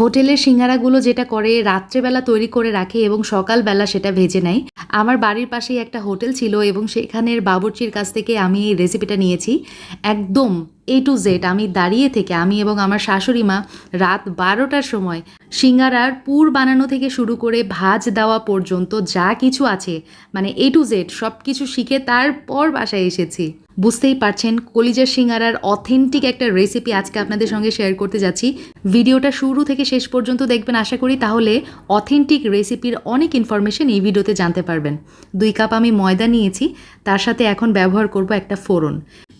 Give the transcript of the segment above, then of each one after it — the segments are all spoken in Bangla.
হোটেলের সিঙ্গারাগুলো যেটা করে, রাত্রেবেলা তৈরি করে রাখে এবং সকালবেলা সেটা ভেজে নেয়। আমার বাড়ির পাশেই একটা হোটেল ছিল এবং সেখানের বাবুর্চির কাছ থেকে আমি এই রেসিপিটা নিয়েছি। একদম এ টু জেড আমি দাঁড়িয়ে থেকে, আমি এবং আমার শাশুড়ি মা রাত বারোটার সময় সিঙ্গারার পুর বানানো থেকে শুরু করে ভাজ দেওয়া পর্যন্ত যা কিছু আছে মানে এ টু জেড সব কিছু শিখে তারপর বাসায় এসেছি। বুঝতেই পারছেন, কলিজার সিঙ্গারার অথেন্টিক একটা রেসিপি আজকে আপনাদের সঙ্গে শেয়ার করতে যাচ্ছি। ভিডিওটা শুরু থেকে শেষ পর্যন্ত দেখবেন, আশা করি তাহলে অথেন্টিক রেসিপির অনেক ইনফরমেশন এই ভিডিওতে জানতে পারবেন। দুই কাপ আমি ময়দা নিয়েছি, তার সাথে এখন ব্যবহার করব একটা ফোড়ন।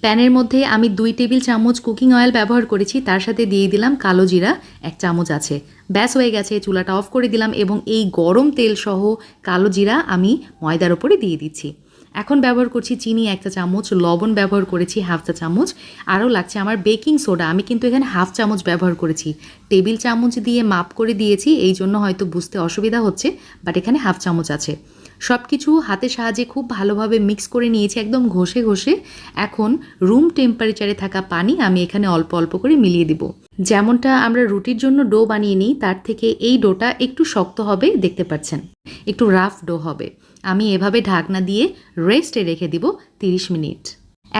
প্যানের মধ্যে আমি দুই টেবিল চামচ কুকিং অয়েল ব্যবহার করেছি, তার সাথে দিয়ে দিলাম কালো জিরা, এক চামচ আছে। ব্যাস হয়ে গেছে, চুলাটা অফ করে দিলাম এবং এই গরম তেল সহ কালো জিরা আমি ময়দার ওপরে দিয়ে দিচ্ছি। এখন ব্যবহার করছি চিনি এক চা চামচ, লবণ ব্যবহার করেছি হাফ চা চামচ, আরও লাগছে আমার বেকিং সোডা, আমি কিন্তু এখানে হাফ চামচ ব্যবহার করেছি। টেবিল চামচ দিয়ে মাপ করে দিয়েছি, এই জন্য হয়তো বুঝতে অসুবিধা হচ্ছে, বাট এখানে হাফ চামচ আছে। সব কিছু হাতে সাহায্যে খুব ভালোভাবে মিক্স করে নিয়েছি, একদম ঘষে ঘষে। এখন রুম টেম্পারেচারে থাকা পানি আমি এখানে অল্প অল্প করে মিলিয়ে দিব। যেমনটা আমরা রুটির জন্য ডো বানিয়ে নিই, তার থেকে এই ডোটা একটু শক্ত হবে, দেখতে পাচ্ছেন? একটু রাফ ডো হবে। আমি এভাবে ঢাকনা দিয়ে রেস্টে রেখে দিব 30 মিনিট।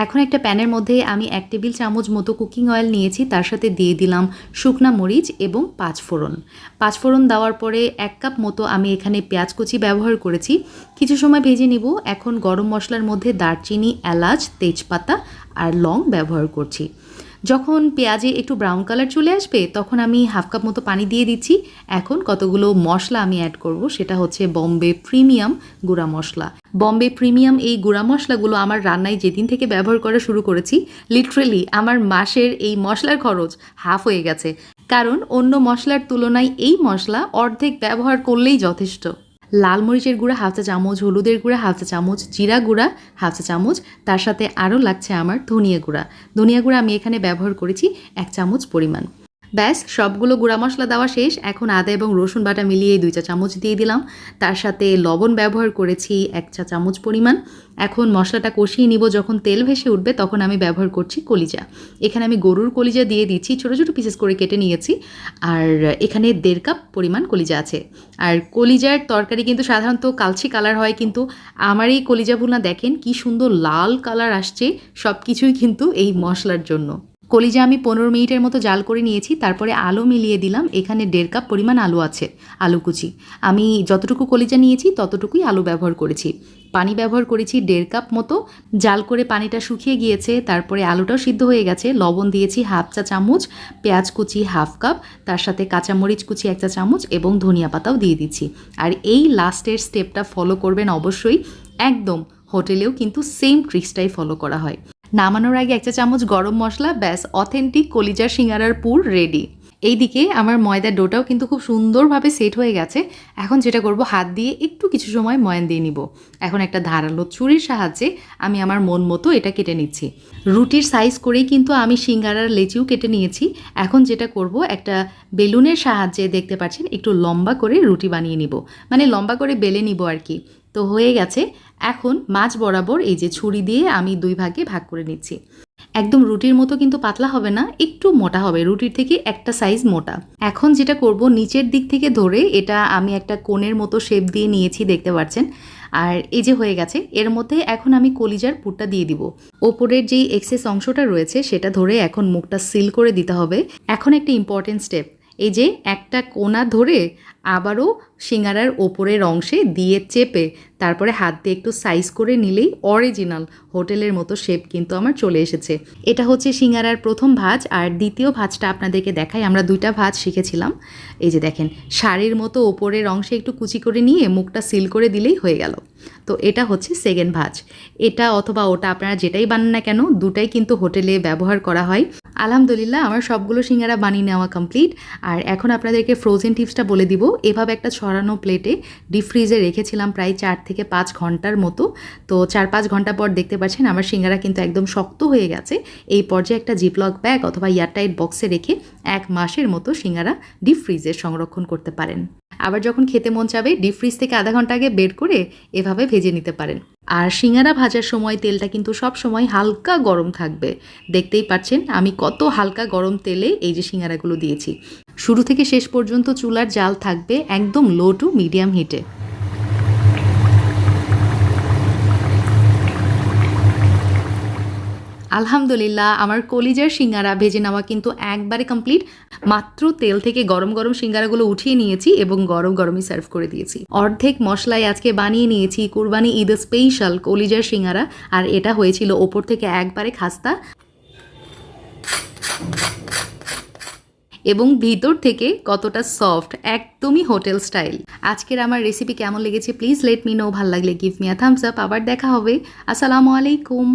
এখন একটা প্যানের মধ্যে আমি এক টেবিল চামচ মতো কুকিং অয়েল নিয়েছি, তার সাথে দিয়ে দিলাম শুকনা মরিচ এবং পাঁচ ফোড়ন। পাঁচ ফোড়ন দেওয়ার পরে এক কাপ মতো আমি এখানে পেঁয়াজ কুচি ব্যবহার করেছি। কিছু সময় ভেজে নিব। এখন গরম মশলার মধ্যে দারচিনি, এলাচ, তেজপাতা আর লং ব্যবহার করছি। যখন পেঁয়াজে একটু ব্রাউন কালার চলে আসবে, তখন আমি হাফ কাপ মতো পানি দিয়ে দিচ্ছি। এখন কতগুলো মশলা আমি অ্যাড করব, সেটা হচ্ছে বম্বে প্রিমিয়াম গুঁড়া মশলা। বম্বে প্রিমিয়াম এই গুঁড়া মশলাগুলো আমার রান্নায় যেদিন থেকে ব্যবহার করা শুরু করেছি লিটারেলি আমার মাসের এই মশলার খরচ হাফ হয়ে গেছে। কারণ অন্য মশলার তুলনায় এই মশলা অর্ধেক ব্যবহার করলেই যথেষ্ট। লাল মরিচের গুঁড়া, হাফ চা চামচ, হলুদের গুঁড়া, হাফ চা চামচ, জিরা গুঁড়া, হাফ চা চামচ। তার সাথে আরও লাগছে আমার ধনিয়া গুঁড়া। ধনিয়া গুঁড়া আমি এখানে ব্যবহার করেছি এক চামচ পরিমাণ। ব্যাস, সবগুলো গুঁড়া মশলা দেওয়া শেষ। এখন আদা এবং রসুন বাটা মিলিয়ে দুই চা চামচ দিয়ে দিলাম। তার সাথে লবণ ব্যবহার করেছি এক চা চামচ পরিমাণ। এখন মশলাটা কষিয়ে নিব, যখন তেল ভেসে উঠবে তখন আমি ব্যবহার করছি কলিজা। এখানে আমি গরুর কলিজা দিয়ে দিচ্ছি, ছোটো ছোটো পিসেস করে কেটে নিয়েছি। আর এখানে দেড় কাপ পরিমাণ কলিজা আছে। আর কলিজার তরকারি কিন্তু সাধারণত কালচে কালার হয়, কিন্তু আমার এই কলিজা ভুনা দেখেন কি সুন্দর লাল কালার আসছে সব কিছুই কিন্তু এই মশলার জন্য। কলিজা আমি পনেরো মিনিটের মতো জাল করে নিয়েছি, তারপরে আলু মিলিয়ে দিলাম। এখানে দেড় কাপ পরিমাণ আলু আছে, আলু কুচি। আমি যতটুকু কলিজা নিয়েছি, ততটুকুই আলু ব্যবহার করেছি। পানি ব্যবহার করেছি দেড় কাপ মতো। জাল করে পানিটা শুকিয়ে গিয়েছে, তারপরে আলুটাও সিদ্ধ হয়ে গেছে। লবণ দিয়েছি হাফ চা চামচ, পেঁয়াজ কুচি হাফ কাপ, তার সাথে কাঁচামরিচ কুচি এক চা চামচ এবং ধনিয়া পাতাও দিয়ে দিচ্ছি। আর এই লাস্টের স্টেপটা ফলো করবেন অবশ্যই, একদম হোটেলেও কিন্তু সেম ট্রিক্সটাই ফলো করা হয়। নামানোর আগে একটা চামচ গরম মশলা, ব্যাস, অথেন্টিক কলিজার সিঙ্গারার পুর রেডি এইদিকে আমার ময়দার ডোটাও কিন্তু খুব সুন্দরভাবে সেট হয়ে গেছে। এখন যেটা করব, হাত দিয়ে একটু কিছু সময় ময়ান দিয়ে নিব। এখন একটা ধারালো ছুরির সাহায্যে আমি আমার মন মতো এটা কেটে নিচ্ছি। রুটির সাইজ করেই কিন্তু আমি সিঙ্গারার লেচিও কেটে নিয়েছি। এখন যেটা করব, একটা বেলুনের সাহায্যে দেখতে পাচ্ছেন, একটু লম্বা করে রুটি বানিয়ে নিব। মানে লম্বা করে বেলে নিব আর কি। তো হয়ে গেছে। এখন মাছ বরাবর এই যে ছুরি দিয়ে আমি দুই ভাগে ভাগ করে নিচ্ছি। একদম রুটির মতো কিন্তু পাতলা হবে না, একটু মোটা হবে। রুটির থেকে একটা সাইজ মোটা। এখন যেটা করব, নিচের দিক থেকে ধরে এটা আমি একটা কোণের মতো শেপ দিয়ে নিয়েছি, দেখতে পাচ্ছেন। আর এই যে হয়ে গেছে, এর মধ্যে এখন আমি কলিজার পুরটা দিয়ে দিব। ওপরের যেই এক্সেস অংশটা রয়েছে, সেটা ধরে এখন মুখটা সিল করে দিতে হবে। এখন একটা ইম্পর্টেন্ট স্টেপ এই যে একটা কোনা ধরে আবারও সিঙ্গারার ওপরের অংশে দিয়ে চেপে তারপরে হাত দিয়ে একটু সাইজ করে নিলেই অরিজিনাল হোটেলের মতো শেপ কিন্তু আমার চলে এসেছে। এটা হচ্ছে সিঙ্গারার প্রথম ভাজ আর দ্বিতীয় ভাজটা আপনাদেরকে দেখাই। আমরা দুইটা ভাজ শিখেছিলাম। এই যে দেখেন, শাড়ির মতো ওপরের অংশে একটু কুচি করে নিয়ে মুখটা সিল করে দিলেই হয়ে গেল। তো এটা হচ্ছে সেকেন্ড ভাজ। এটা অথবা ওটা আপনারা যেটাই বানান না কেন, দুটাই কিন্তু হোটেলে ব্যবহার করা হয়। আলহামদুলিল্লাহ, আমার সবগুলো সিঙ্গারা বানিয়ে নেওয়া কমপ্লিট আর এখন আপনাদেরকে ফ্রোজেন টিপসটা বলে দিব। এভাবে একটা ছড়ানো প্লেটে ডিপ ফ্রিজে রেখেছিলাম প্রায় চার থেকে পাঁচ ঘণ্টার মতো। তো চার পাঁচ ঘণ্টা পর দেখতে পাচ্ছেন, আমার সিঙ্গারা কিন্তু একদম শক্ত হয়ে গেছে। এই পর্যায়ে একটা জিপলক ব্যাগ অথবা এয়ারটাইট বক্সে রেখে এক মাসের মতো সিঙ্গারা ডিপ ফ্রিজে সংরক্ষণ করতে পারেন। আবার যখন খেতে মন চাবে ডিপ ফ্রিজ থেকে আধা ঘণ্টা আগে বের করে এভাবে ভেজে নিতে পারেন। আর শিঙারা ভাজার সময় তেলটা কিন্তু সব সময় হালকা গরম থাকবে। দেখতেই পাচ্ছেন, আমি কত হালকা গরম তেলে এই যে শিঙারাগুলো দিয়েছি। শুরু থেকে শেষ পর্যন্ত চুলার জাল থাকবে একদম লো টু মিডিয়াম হিটে আলহামদুলিল্লাহ, আমার কলিজার সিঙ্গারা ভেজে নেওয়া কিন্তু একবারে কমপ্লিট মাত্র তেল থেকে গরম গরম সিঙ্গারাগুলো উঠিয়ে নিয়েছি এবং গরম গরমই সার্ভ করে দিয়েছি। অর্ধেক মশলায় আজকে বানিয়ে নিয়েছি কুরবানি ঈদ স্পেশাল কলিজার সিঙ্গারা, আর এটা হয়েছিল ওপর থেকে একবারে খাস্তা। এবং ভিতর থেকে কতটা সফট একদমই হোটেল স্টাইল আজকের আমার রেসিপি কেমন লেগেছে প্লিজ লেট মি নো ভালো লাগলে give me a thumbs up আবার দেখা হবে। আসসালামু আলাইকুম।